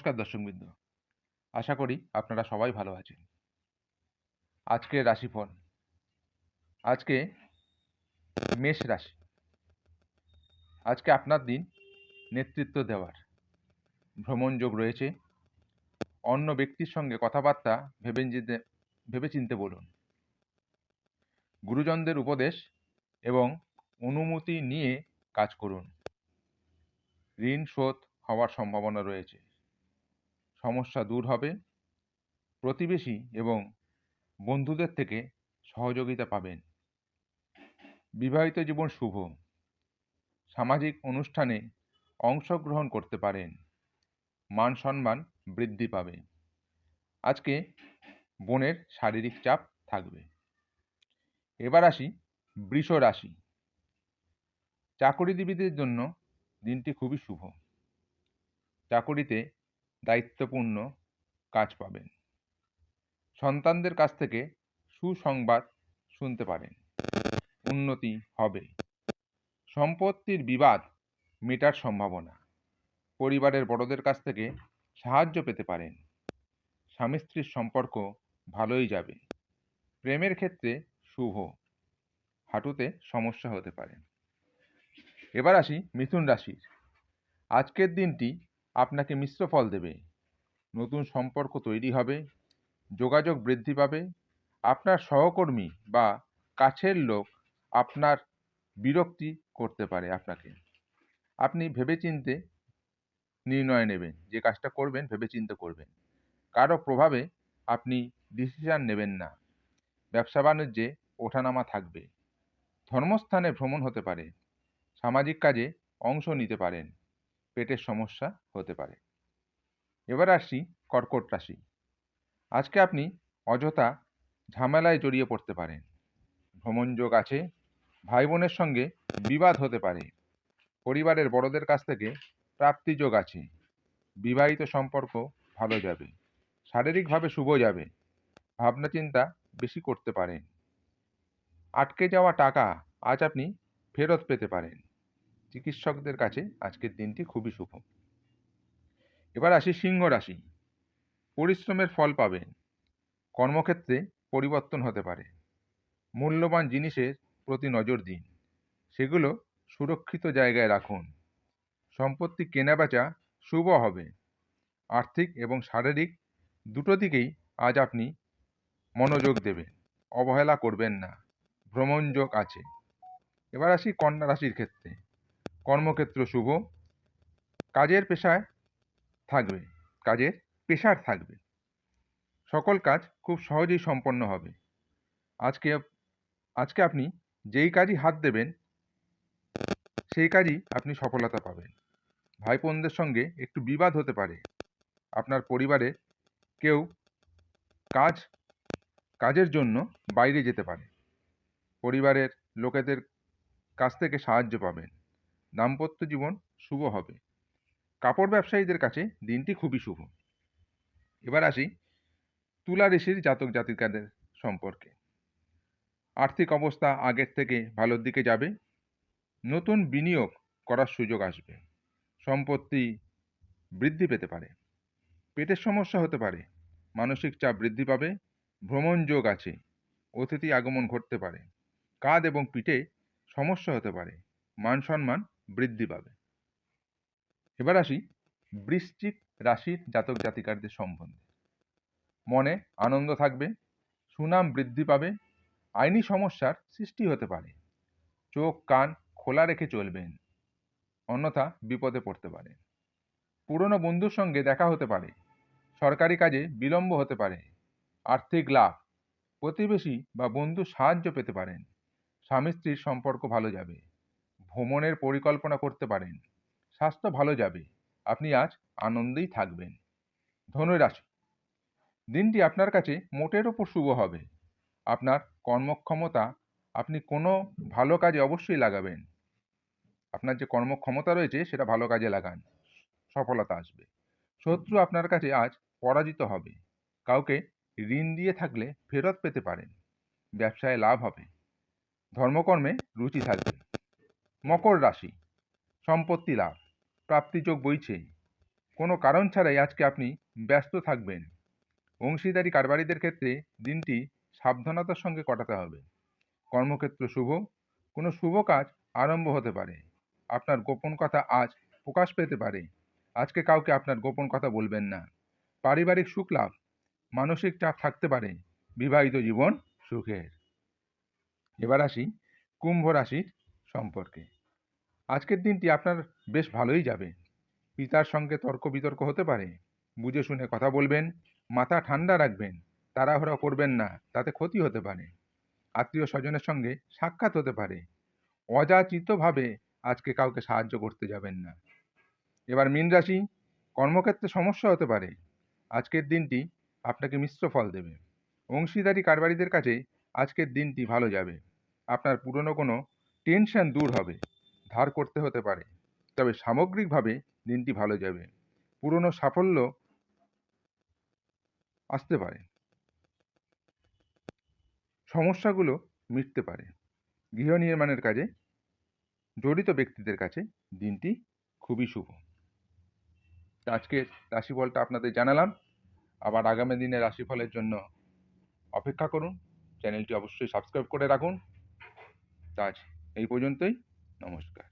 নমস্কার দর্শকবৃন্দ আশা করি আপনারা সবাই ভালো আছেন। আজকে রাশিফল। আজকে মেষ রাশি। আজকে আপনার দিন নেতৃত্ব দেওয়ার। ভ্রমণ যোগ রয়েছে। অন্য ব্যক্তির সঙ্গে কথাবার্তা ভেবে চিনতে ভেবে চিনতে বলুন। গুরুজনদের উপদেশ এবং অনুমতি নিয়ে কাজ করুন। ঋণ শোধ হওয়ার সম্ভাবনা রয়েছে। সমস্যা দূর হবে। প্রতিবেশী এবং বন্ধুদের থেকে সহযোগিতা পাবেন। বিবাহিত জীবন শুভ। সামাজিক অনুষ্ঠানে অংশগ্রহণ করতে পারেন। মান সম্মান বৃদ্ধি পাবে। আজকে বোনের শারীরিক চাপ থাকবে। এবার আসি বৃষ রাশি। চাকরিজীবীদের জন্য দিনটি খুবই শুভ। চাকুরিতে দায়িত্বপূর্ণ কাজ পাবেন। সন্তানদের কাছ থেকে সুসংবাদ শুনতে পারেন। উন্নতি হবে। সম্পত্তির বিবাদ মেটার সম্ভাবনা। পরিবারের বড়দের কাছ থেকে সাহায্য পেতে পারেন। স্বামী স্ত্রীর সম্পর্ক ভালোই যাবে। প্রেমের ক্ষেত্রে শুভ। হাঁটুতে সমস্যা হতে পারে। এবার আসি মিথুন রাশির। আজকের দিনটি আপনাকে মিশ্র ফল দেবে। নতুন সম্পর্ক তৈরি হবে, যোগাযোগ বৃদ্ধি পাবে, আপনার সহকর্মী বা কাছের লোক আপনার বিরক্তি করতে পারে আপনাকে। আপনি ভেবেচিন্তে নির্ণয় নেবেন, যে কাজটা করবেন, ভেবেচিন্তে করবেন। কারও প্রভাবে আপনি ডিসিশান নেবেন না। ব্যবসা বাণিজ্যে ওঠানামা থাকবে। ধর্মস্থানে ভ্রমণ হতে পারে। সামাজিক কাজে অংশ নিতে পারেন। পেটের সমস্যা হতে পারে। এবার আসি কর্কট রাশি। আজকে আপনি অযথা ঝামেলায় জড়িয়ে পড়তে পারেন। ভ্রমণ যোগ আছে ভাই বোনের সঙ্গে বিবাদ হতে পারে, পরিবারের বড়দের কাছ থেকে প্রাপ্তি যোগ আছে, বিবাহিত সম্পর্ক ভালো যাবে, শারীরিকভাবে শুভ যাবে ভাবনা চিন্তা বেশি করতে পারেন। আটকে যাওয়া টাকা আজ আপনি ফেরত পেতে পারেন। চিকিৎসকদের কাছে আজকের দিনটি খুবই শুভ। এবার আসি সিংহ রাশি। পরিশ্রমের ফল পাবেন। কর্মক্ষেত্রে পরিবর্তন হতে পারে। মূল্যবান জিনিসের প্রতি নজর দিন। সেগুলো সুরক্ষিত জায়গায় রাখুন। সম্পত্তি কেনাবেচা শুভ হবে। আর্থিক এবং শারীরিক দুটো দিকেই আজ আপনি মনোযোগ দেবেন। অবহেলা করবেন না। ভ্রমণযোগ আছে। এবার আসি কন্যা রাশির ক্ষেত্রে। কর্মক্ষেত্র শুভ। কাজের পেশায় থাকবে, কাজের পেশার থাকবে। সকল কাজ খুব সহজেই সম্পন্ন হবে। আজকে আজকে আপনি যেই কাজই হাত দেবেন, সেই কাজই আপনি সফলতা পাবেন। ভাই বোনদের সঙ্গে একটু বিবাদ হতে পারে। আপনার পরিবারে কেউ কাজ, কাজের জন্য বাইরে যেতে পারে। পরিবারের লোকেদের কাছ থেকে সাহায্য পাবেন। দাম্পত্য জীবন শুভ হবে। কাপড় ব্যবসায়ীদের কাছে দিনটি খুবই শুভ। এবার আসি তুলা ঋষির জাতক জাতিকাদের সম্পর্কে। আর্থিক অবস্থা আগের থেকে ভালোর দিকে যাবে। নতুন বিনিয়োগ করার সুযোগ আসবে। সম্পত্তি বৃদ্ধি পেতে পারে। পেটের সমস্যা হতে পারে। মানসিক চাপ বৃদ্ধি পাবে। ভ্রমণ যোগ আছে। অতিথি আগমন ঘটতে পারে। কাঁধ এবং পিঠে সমস্যা হতে পারে। মান সম্মান বৃদ্ধি পাবে। এবার আসি বৃশ্চিক রাশির জাতক জাতিকারদের সম্বন্ধে। মনে আনন্দ থাকবে, সুনাম বৃদ্ধি পাবে, আইনি সমস্যার সৃষ্টি হতে পারে। চোখ, কান খোলা রেখে চলবেন, অন্যথা বিপদে পড়তে পারে। পুরনো বন্ধুর সঙ্গে দেখা হতে পারে, সরকারি কাজে বিলম্ব হতে পারে, আর্থিক লাভ, প্রতিবেশী বা বন্ধু সাহায্য পেতে পারেন স্বামী স্ত্রীর সম্পর্ক ভালো যাবে। ভ্রমণের পরিকল্পনা করতে পারেন। স্বাস্থ্য ভালো যাবে। আপনি আজ আনন্দেই থাকবেন। ধনুরাশি, দিনটি আপনার কাছে মোটের ওপর শুভ হবে। আপনার কর্মক্ষমতা আপনি কোনো ভালো কাজে অবশ্যই লাগাবেন। আপনার যে কর্মক্ষমতা রয়েছে সেটা ভালো কাজে লাগান। সফলতা আসবে। শত্রু আপনার কাছে আজ পরাজিত হবে। কাউকে ঋণ দিয়ে থাকলে ফেরত পেতে পারেন। ব্যবসায় লাভ হবে। ধর্মকর্মে রুচি থাকবে। মকর রাশি, সম্পত্তি লাভ, প্রাপ্তিযোগ বইছে। কোনো কারণ ছাড়াই আজকে আপনি ব্যস্ত থাকবেন। অংশীদারি কারবারিদের ক্ষেত্রে দিনটি সাবধানতার সঙ্গে কাটাতে হবে। কর্মক্ষেত্র শুভ, কোনো শুভ কাজ আরম্ভ হতে পারে। আপনার গোপন কথা আজ প্রকাশ পেতে পারে। আজকে কাউকে আপনার গোপন কথা বলবেন না। পারিবারিক সুখ লাভ, মানসিক চাপ থাকতে পারে। বিবাহিত জীবন সুখের। এবার আসি, কুম্ভ রাশির সম্পর্কে। আজকের দিনটি আপনার বেশ ভালোই যাবে। পিতার সঙ্গে তর্ক বিতর্ক হতে পারে। বুঝে শুনে কথা বলবেন, মাথা ঠান্ডা রাখবেন, তাড়াহুড়ো করবেন না, তাতে ক্ষতি হতে পারে। আত্মীয় স্বজনের সঙ্গে সাক্ষাৎ হতে পারে। অযাচিতভাবে আজকে কাউকে সাহায্য করতে যাবেন না। এবার মীন রাশি, কর্মক্ষেত্রে সমস্যা হতে পারে। আজকের দিনটি আপনাকে মিশ্র ফল দেবে। অংশীদারি কারবারিদের কাছে আজকের দিনটি ভালো যাবে। আপনার পুরনো কোনো টেনশন দূর হবে, ধার করতে হতে পারে। তবে সামগ্রিকভাবে দিনটি ভালো যাবে। পুরনো সাফল্য আসতে পারে। সমস্যাগুলো মিটতে পারে। গৃহ নির্মাণের কাজে জড়িত ব্যক্তিদের কাছে দিনটি খুবই শুভ। আজকের রাশিফলটা আপনাদের জানালাম। আবার আগামী দিনে রাশিফলের জন্য অপেক্ষা করুন। চ্যানেলটি অবশ্যই সাবস্ক্রাইব করে রাখুন। আজ এই পর্যন্তই নমস্কার।